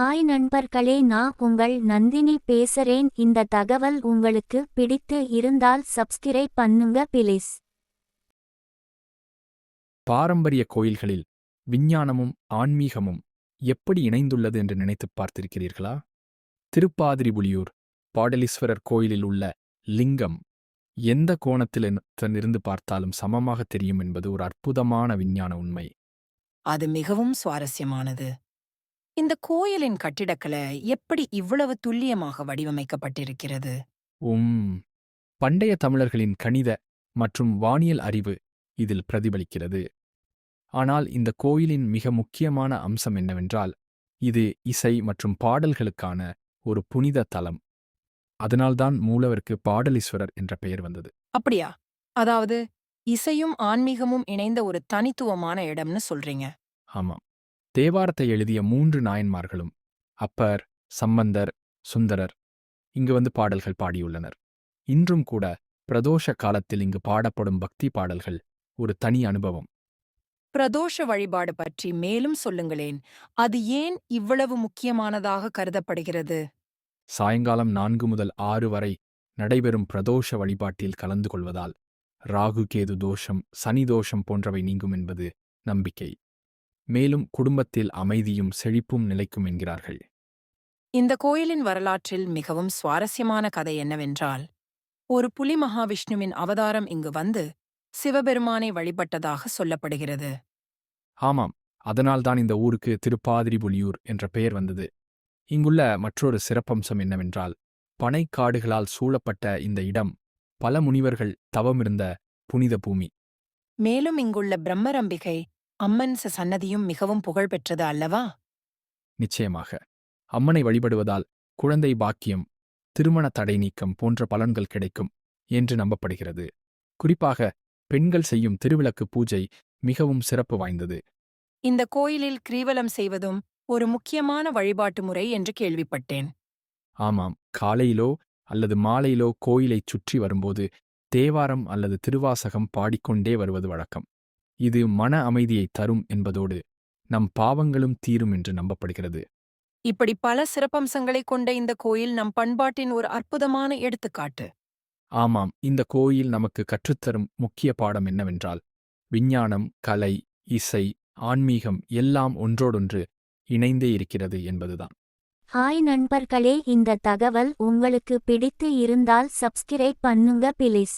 Hi நண்பர்களே நான் உங்கள் நந்தினி பேசுறேன். இந்த தகவல் உங்களுக்கு பிடித்து இருந்தால் சப்ஸ்கிரைப் பண்ணுங்க பிளீஸ் பாரம்பரிய கோயில்களில் விஞ்ஞானமும் ஆன்மீகமும் எப்படி இணைந்துள்ளது என்று நினைத்துப் பார்த்திருக்கிறீர்களா? திருப்பாதிரிபுலியூர் பாடலீஸ்வரர் கோயிலில் உள்ள லிங்கம் எந்த கோணத்திலிருந்து பார்த்தாலும் சமமாக தெரியும் என்பது ஒரு அற்புதமான விஞ்ஞான உண்மை. அது மிகவும் சுவாரஸ்யமானது. இந்த கோயிலின் கட்டிடக்கலை எப்படி இவ்வளவு துல்லியமாக வடிவமைக்கப்பட்டிருக்கிறது? உம் பண்டைய தமிழர்களின் கணித மற்றும் வானியல் அறிவு இதில் பிரதிபலிக்கிறது. ஆனால் இந்த கோயிலின் மிக முக்கியமான அம்சம் என்னவென்றால் இது இசை மற்றும் பாடல்களுக்கான ஒரு புனித தலம். அதனால்தான் மூலவருக்கு பாடலீஸ்வரர் என்ற பெயர் வந்தது. அப்படியா? அதாவது இசையும் ஆன்மீகமும் இணைந்த ஒரு தனித்துவமான இடம்னு சொல்றீங்க. ஆமாம். தேவாரத்தை எழுதிய மூன்று நாயன்மார்களும் அப்பர் சம்பந்தர் சுந்தரர் இங்கு வந்து பாடல்கள் பாடியுள்ளனர். இன்றும் கூட பிரதோஷ காலத்தில் இங்கு பாடப்படும் பக்தி பாடல்கள் ஒரு தனி அனுபவம். பிரதோஷ வழிபாடு பற்றி மேலும் சொல்லுங்களேன். அது ஏன் இவ்வளவு முக்கியமானதாக கருதப்படுகிறது? சாயங்காலம் நான்கு முதல் ஆறு வரை நடைபெறும் பிரதோஷ வழிபாட்டில் கலந்து கொள்வதால் ராகு கேது தோஷம் சனி தோஷம் போன்றவை நீங்கும் என்பது நம்பிக்கை. மேலும் குடும்பத்தில் அமைதியும் செழிப்பும் நிலைக்கும் என்கிறார்கள். இந்த கோயிலின் வரலாற்றில் மிகவும் சுவாரஸ்யமான கதை என்னவென்றால் ஒரு புலி மகாவிஷ்ணுவின் அவதாரம் இங்கு வந்து சிவபெருமானை வழிபட்டதாக சொல்லப்படுகிறது. ஆமாம் அதனால்தான் இந்த ஊருக்கு திருப்பாதிரிபுலியூர் என்ற பெயர் வந்தது. இங்குள்ள மற்றொரு சிறப்பம்சம் என்னவென்றால் பனைக்காடுகளால் சூழப்பட்ட இந்த இடம் பல முனிவர்கள் தவமிருந்த புனித பூமி. மேலும் இங்குள்ள பிரம்மரம்பிகை அம்மன் ச- சன்னதியும் மிகவும் புகழ்பெற்றது அல்லவா? நிச்சயமாக. அம்மனை வழிபடுவதால் குழந்தை பாக்கியம் திருமண தடை நீக்கம் போன்ற பலன்கள் கிடைக்கும் என்று நம்பப்படுகிறது. குறிப்பாக பெண்கள் செய்யும் திருவிளக்கு பூஜை மிகவும் சிறப்பு வாய்ந்தது. இந்த கோயிலில் கிரீவலம் செய்வதும் ஒரு முக்கியமான வழிபாட்டு முறை என்று கேள்விப்பட்டேன். ஆமாம். காலையிலோ அல்லது மாலையிலோ கோயிலைச் சுற்றி வரும்போது தேவாரம் அல்லது திருவாசகம் பாடிக்கொண்டே வருவது வழக்கம். இது மன அமைதியை தரும் என்பதோடு நம் பாவங்களும் தீரும் என்று நம்பப்படுகிறது. இப்படி பல சிறப்பம்சங்களைக் கொண்ட இந்த கோயில் நம் பண்பாட்டின் ஒரு அற்புதமான எடுத்துக்காட்டு. ஆமாம் இந்த கோயில் நமக்கு கற்றுத்தரும் முக்கிய பாடம் என்னவென்றால் விஞ்ஞானம் கலை இசை ஆன்மீகம் எல்லாம் ஒன்றோடொன்று இணைந்தே இருக்கிறது என்பதுதான். ஹாய் நண்பர்களே இந்த தகவல் உங்களுக்கு பிடித்து இருந்தால் சப்ஸ்கிரைப் பண்ணுங்க பிளீஸ்.